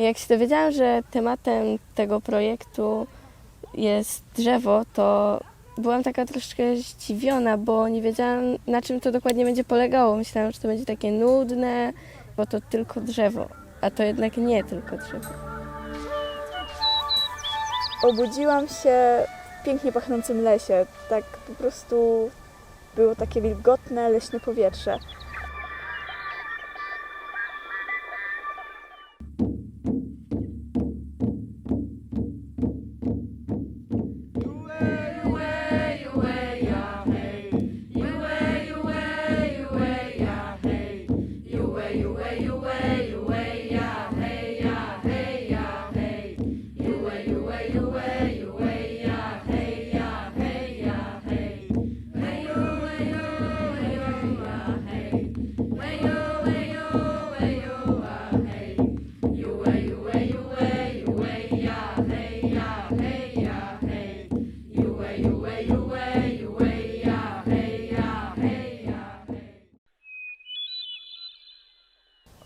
Jak się dowiedziałam, że tematem tego projektu jest drzewo, to byłam taka troszkę zdziwiona, bo nie wiedziałam, na czym to dokładnie będzie polegało. Myślałam, że to będzie takie nudne, bo to tylko drzewo, a to jednak nie tylko drzewo. Obudziłam się w pięknie pachnącym lesie. Tak po prostu było takie wilgotne, leśne powietrze.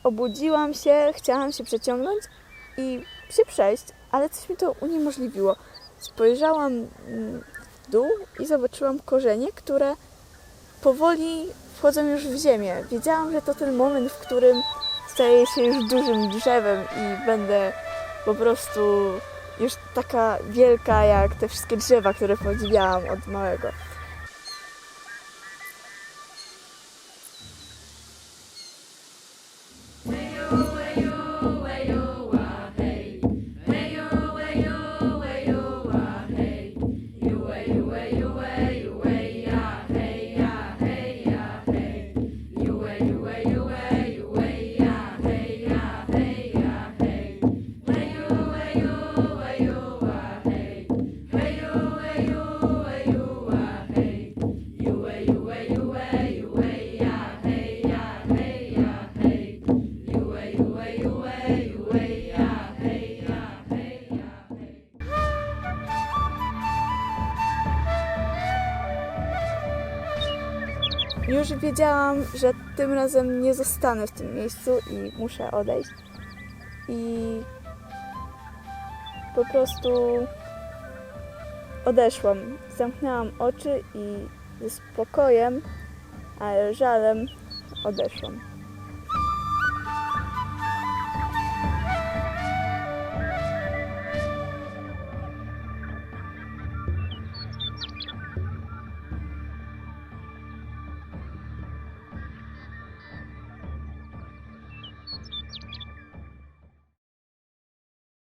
Obudziłam się, chciałam się przeciągnąć i się przejść, ale coś mi to uniemożliwiło. Spojrzałam mm, w dół i zobaczyłam korzenie, które powoli wchodzą już w ziemię. Wiedziałam, że to ten moment, w którym staję się już dużym drzewem i będę po prostu już taka wielka jak te wszystkie drzewa, które podziwiałam od małego. Już wiedziałam, że tym razem nie zostanę w tym miejscu i muszę odejść. I po prostu odeszłam. Zamknęłam oczy i ze spokojem, ale żalem odeszłam.